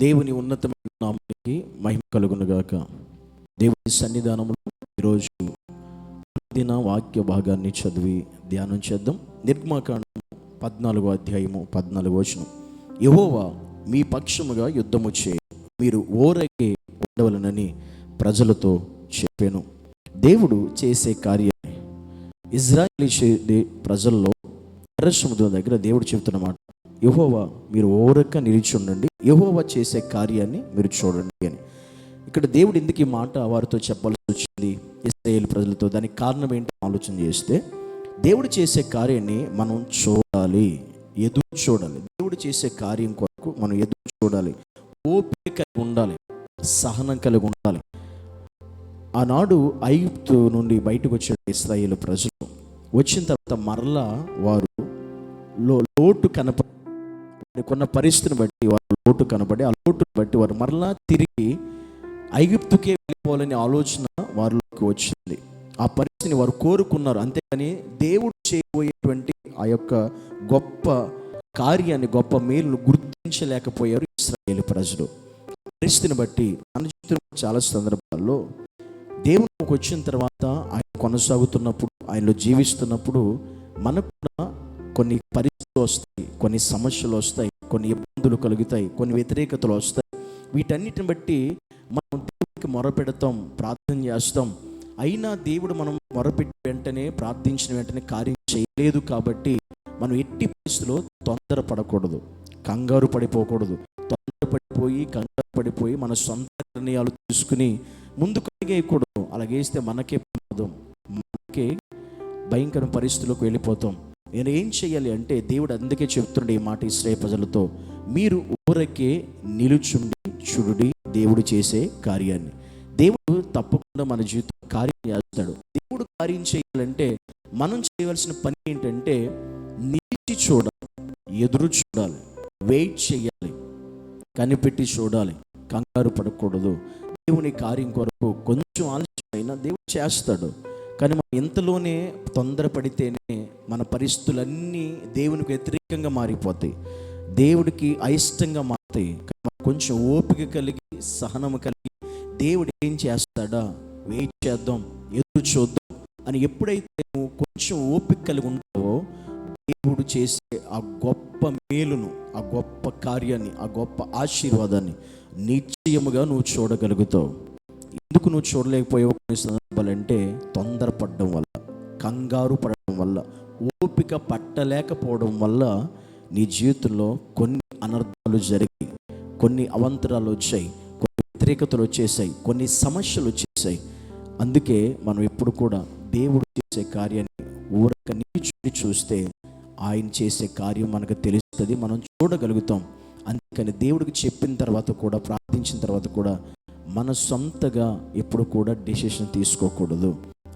దేవుని ఉన్నతమైన నామానికి మహిమ కలుగునుగాక. దేవుని సన్నిధానంలో ఈరోజు దిన వాక్య భాగాన్ని చదివి ధ్యానం చేద్దాం. నిర్మాకాండం పద్నాలుగో అధ్యాయము పద్నాలుగో వచనం. యహోవా మీ పక్షముగా యుద్ధము చేయ. మీరు ఓరగే ఉండవలనని ప్రజలతో చెప్పాను. దేవుడు చేసే కార్యాన్ని ఇజ్రాయిల్ ప్రజల్లో ఎర్ర దగ్గర దేవుడు చెబుతున్నమాట యహోవా మీరు ఓరక నిలిచి ఉండండి. యహోవా చేసే కార్యాన్ని మీరు చూడండి అని. ఇక్కడ దేవుడు ఎందుకు ఈ మాట వారితో చెప్పాల్సి వచ్చింది. ఇస్రాయేల్ ప్రజలతో దానికి కారణం ఏంటి ఆలోచన చేస్తే దేవుడు చేసే కార్యాన్ని మనం చూడాలి ఎదురు చూడాలి. దేవుడు చేసే కార్యం కొరకు మనం ఎదురు చూడాలి. ఓపిక కలిగి ఉండాలి. సహనం కలిగి ఉండాలి. ఆనాడు ఐగుప్తు నుండి బయటకు వచ్చిన ఇస్రాయేల్ ప్రజలు వచ్చిన తర్వాత మరలా వారు లో లోటు కనపడి కొన్న పరిస్థితిని బట్టి వారు లోటు కనపడి ఆ లోటును బట్టి వారు మరలా తిరిగి ఐగుప్తుకే వెళ్ళిపోవాలనే ఆలోచన వారిలోకి వచ్చింది. ఆ పరిస్థితిని వారు కోరుకున్నారు. అంతేకాని దేవుడు చేయబోయేటువంటి ఆ యొక్క గొప్ప కార్యాన్ని గొప్ప మేలును గ్రహించలేకపోయారు ఇస్రాయేల్ ప్రజలు. పరిస్థితిని బట్టి మన జీవితంలో చాలా సందర్భాల్లో దేవునికి వచ్చిన తర్వాత ఆయన కొనసాగుతున్నప్పుడు ఆయనలో జీవిస్తున్నప్పుడు మనకు కూడా కొన్ని పరిస్థితులు వస్తాయి కొన్ని సమస్యలు వస్తాయి కొన్ని ఇబ్బందులు కలుగుతాయి కొన్ని వ్యతిరేకతలు వస్తాయి. వీటన్నిటిని బట్టి మనం దేవుడికి మొరపెడతాం ప్రార్థన చేస్తాం. అయినా దేవుడు మనం మొరపెట్టి వెంటనే ప్రార్థించిన వెంటనే కార్యం చేయలేదు కాబట్టి మనం ఎట్టి పరిస్థితుల్లో తొందరపడకూడదు. కంగారు పడిపోకూడదు. తొందరపడిపోయి కంగారు పడిపోయి మన సొంత నిర్ణయాలు తీసుకుని ముందుకు వేయకూడదు అలాగేస్తే మనకే ప్రమాదం. మనకే భయంకర పరిస్థితులకు వెళ్ళిపోతాం. నేను ఏం చేయాలి అంటే దేవుడు అందుకే చెప్తుండే ఈ మాట ఇస్రాయ ప్రజలతో. మీరు ఊరకే నిలుచుండి చూడుడి దేవుడు చేసే కార్యాన్ని. దేవుడు తప్పకుండా మన జీవితం కార్యం చేస్తాడు. దేవుడు కార్యం చేయాలంటే మనం చేయవలసిన పని ఏంటంటే నిలిచి చూడాలి ఎదురు చూడాలి. వెయిట్ చేయాలి కనిపెట్టి చూడాలి కంగారు పడకూడదు. దేవుని కార్యం కొరకు కొంచెం ఆలస్యమైనా దేవుడు చేస్తాడు. కానీ మనం ఇంతలోనే తొందరపడితేనే మన పరిస్థితులన్నీ దేవునికి వ్యతిరేకంగా మారిపోతాయి. దేవుడికి అయిష్టంగా మారుతాయి. కానీ కొంచెం ఓపిక కలిగి సహనం కలిగి దేవుడు ఏం చేస్తాడా? వెయిట్ చేద్దాం ఎదురు చూద్దాం అని ఎప్పుడైతే నువ్వు కొంచెం ఓపిక కలిగి ఉంటావో దేవుడు చేసే ఆ గొప్ప గొప్ప మేలును ఆ గొప్ప కార్యాన్ని ఆ గొప్ప ఆశీర్వాదాన్ని నిశ్చయముగా నువ్వు చూడగలుగుతావు. ఎందుకు నువ్వు చూడలేకపోయావు? కొన్ని సందర్భాలంటే తొందరపడడం వల్ల కంగారు పడడం వల్ల ఓపిక పట్టలేకపోవడం వల్ల నీ జీవితంలో కొన్ని అనర్థాలు జరిగి కొన్ని అవంతరాలు వచ్చాయి. కొన్ని వ్యతిరేకతలు వచ్చేసాయి కొన్ని సమస్యలు వచ్చేసాయి అందుకే మనం ఎప్పుడు కూడా దేవుడు చేసే కార్యాన్ని ఊరక నిలిచి చూస్తే ఆయన చేసే కార్యం మనకు తెలుస్తుంది మనం చూడగలుగుతాం. అందుకని దేవుడికి చెప్పిన తర్వాత కూడా ప్రార్థించిన తర్వాత కూడా మన సొంతగా ఎప్పుడు కూడా డెసిషన్ తీసుకోకూడదు.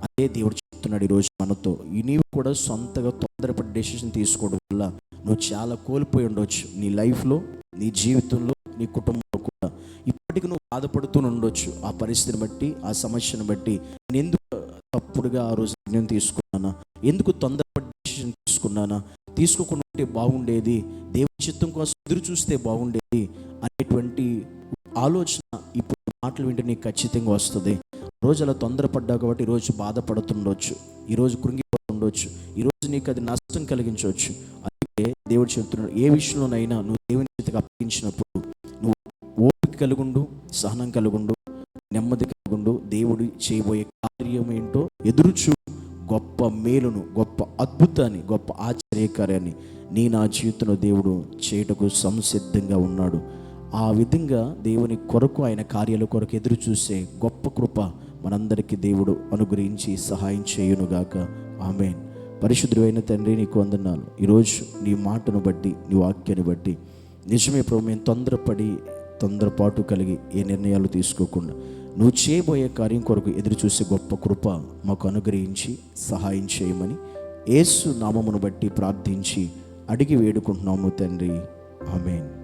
అదే దేవుడు చెప్తున్నాడు ఈరోజు మనతో ఈ నీవు కూడా సొంతగా తొందరపడి డెసిషన్ తీసుకోవడం వల్ల నువ్వు చాలా కోల్పోయి ఉండొచ్చు. నీ లైఫ్లో నీ జీవితంలో నీ కుటుంబంలో కూడా ఇప్పటికి నువ్వు బాధపడుతూ ఉండొచ్చు. ఆ పరిస్థితిని బట్టి ఆ సమస్యను బట్టి నేను ఎందుకు తప్పుడుగా ఆ రోజు నిర్ణయం తీసుకున్నానా? ఎందుకు తొందర నాన్న తీసుకోకుండా ఉంటే బాగుండేది దేవుని చిత్తం కోసం ఎదురు చూస్తే బాగుండేది అనేటువంటి ఆలోచన ఇప్పుడు మాటలు వింటే నీకు ఖచ్చితంగా వస్తుంది. రోజు అలా తొందరపడ్డావు కాబట్టి ఈరోజు బాధపడుతుండొచ్చు ఈరోజు కృంగిపోతుండొచ్చు ఈరోజు నీకు అది నష్టం కలిగించవచ్చు అందుకే దేవుడు చెప్తున్నాడు ఏ విషయంలోనైనా నువ్వు దేవుని చేతికి అప్పగించినప్పుడు నువ్వు ఓపిక కలుగుండు సహనం కలుగుండు నెమ్మది కలుగుండు దేవుడు చేయబోయే కార్యం ఏంటో ఎదురుచూ గొప్ప మేలును గొప్ప అద్భుతాన్ని గొప్ప ఆశ్చర్యకార్యాన్ని నీ నా జీవితంలో దేవుడు చేయటకు సంసిద్ధంగా ఉన్నాడు. ఆ విధంగా దేవుని కొరకు ఆయన కార్యాల కొరకు ఎదురు చూసే గొప్ప కృప మనందరికీ దేవుడు అనుగ్రహించి సహాయం చేయునుగాక. ఆమెన్. పరిశుద్ధుడైన తండ్రి నీకు వందనాలు. ఈరోజు నీ మాటను బట్టి నీ వాక్యాన్ని బట్టి నిజమే ప్రభు మేము తొందరపడి తొందరపాటు కలిగి ఏ నిర్ణయాలు తీసుకోకుండా నువ్వు చేయబోయే కార్యం కొరకు ఎదురు చూసే గొప్ప కృప మాకు అనుగ్రహించి సహాయం చేయమని ఏసు నామమును బట్టి ప్రార్థించి అడిగి వేడుకుంటున్నాము తండ్రి. ఆమెన్.